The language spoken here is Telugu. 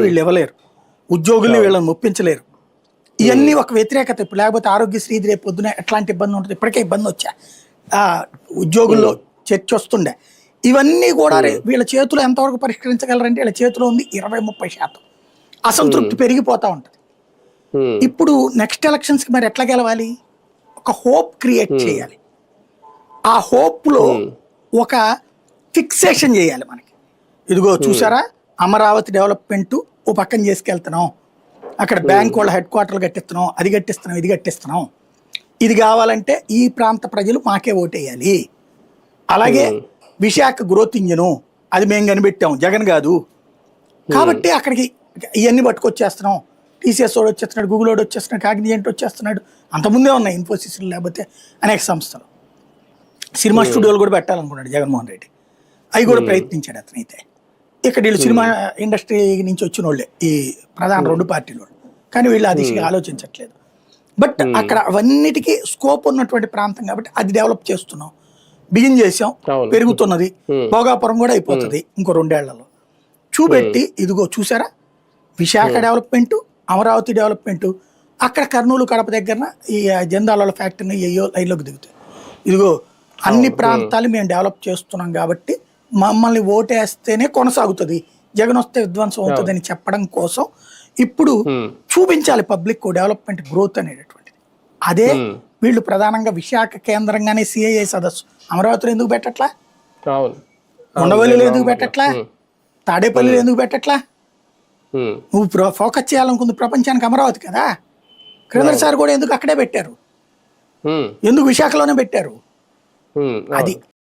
వీళ్ళు ఇవ్వలేరు. ఉద్యోగుల్ని వీళ్ళని ఒప్పించలేరు. ఇవన్నీ ఒక వ్యతిరేకత. ఇప్పుడు లేకపోతే ఆరోగ్యశ్రీ రేపు పొద్దున ఎట్లాంటి ఇబ్బంది ఉంటుంది ఇప్పటికే ఇబ్బంది వచ్చా. ఆ, ఉద్యోగుల్లో చర్చ వస్తుండే. ఇవన్నీ కూడా వీళ్ళ చేతిలో ఎంతవరకు పరిష్కరించగలరంటే వీళ్ళ చేతిలో ఉంది ఇరవై ముప్పై శాతం. అసంతృప్తి పెరిగిపోతా ఉంటుంది. ఇప్పుడు నెక్స్ట్ ఎలక్షన్స్కి మరి ఎట్లా గెలవాలి? ఒక హోప్ క్రియేట్ చేయాలి. ఆ హోప్లో ఒక ఫిక్సేషన్ చేయాలి మనకి. ఇదిగో చూసారా? అమరావతి డెవలప్మెంట్ ఓ పక్కన చేసుకెళ్తున్నాం. అక్కడ బ్యాంక్ వాళ్ళ హెడ్ క్వార్టర్లు కట్టిస్తున్నాం. అది కట్టిస్తున్నాం ఇది కట్టిస్తున్నాం. ఇది కావాలంటే ఈ ప్రాంత ప్రజలు మాకే ఓటేయాలి. అలాగే విశాఖ గ్రోత్ ఇంజను అది మేము కనిపెట్టాం. జగన్ కాదు. కాబట్టి అక్కడికి ఇవన్నీ పట్టుకొచ్చేస్తున్నాం. టీసీఎస్ వాడు వచ్చేస్తున్నాడు గూగుల్ వాడు వచ్చేస్తున్నాడు కాగ్నిజెంట్ వచ్చేస్తున్నాడు. అంతకుముందే ఉన్నాయి ఇన్ఫోసిస్ లేకపోతే అనేక సంస్థలు. సినిమా స్టూడియోలు కూడా పెట్టాలనుకున్నాడు జగన్మోహన్ రెడ్డి. అవి కూడా ప్రయత్నించాడు అతనైతే. ఇక్కడ వీళ్ళు సినిమా ఇండస్ట్రీ నుంచి వచ్చిన వాళ్ళే ఈ ప్రధాన రెండు పార్టీలు. కానీ వీళ్ళు ఆ దిశగా ఆలోచించట్లేదు. బట్ అక్కడ అవన్నిటికీ స్కోప్ ఉన్నటువంటి ప్రాంతం కాబట్టి అది డెవలప్ చేస్తున్నాం. బిగిన్ చేసాం. పెరుగుతున్నది. భోగాపురం కూడా అయిపోతుంది ఇంకో రెండేళ్ళలో. చూపెట్టి ఇదిగో చూసారా విశాఖ డెవలప్మెంట్ అమరావతి డెవలప్మెంట్ అక్కడ కర్నూలు కడప దగ్గర ఈ జందాల ఫ్యాక్టరీని అయ్యో లైన్లోకి దిగుతాయి. ఇదిగో అన్ని ప్రాంతాలు మేము డెవలప్ చేస్తున్నాం కాబట్టి మమ్మల్ని ఓటేస్తేనే కొనసాగుతుంది. జగన్ వస్తే విధ్వంసం అవుతుంది అని చెప్పడం కోసం ఇప్పుడు చూపించాలి పబ్లిక్ డెవలప్మెంట్ గ్రోత్ అనేటటువంటిది. అదే వీళ్ళు ప్రధానంగా విశాఖ కేంద్రంగానే సిఐఐ సదస్సు. అమరావతిలో ఎందుకు పెట్టట్లా? ఉండవల్లిలో ఎందుకు పెట్టట్లా? తాడేపల్లిలో ఎందుకు పెట్టట్లా? నువ్వు ఫోకస్ చేయాలనుకుంది ప్రపంచానికి అమరావతి కదా? క్రిందసారి కూడా ఎందుకు అక్కడే పెట్టారు? ఎందుకు విశాఖలోనే పెట్టారు? అది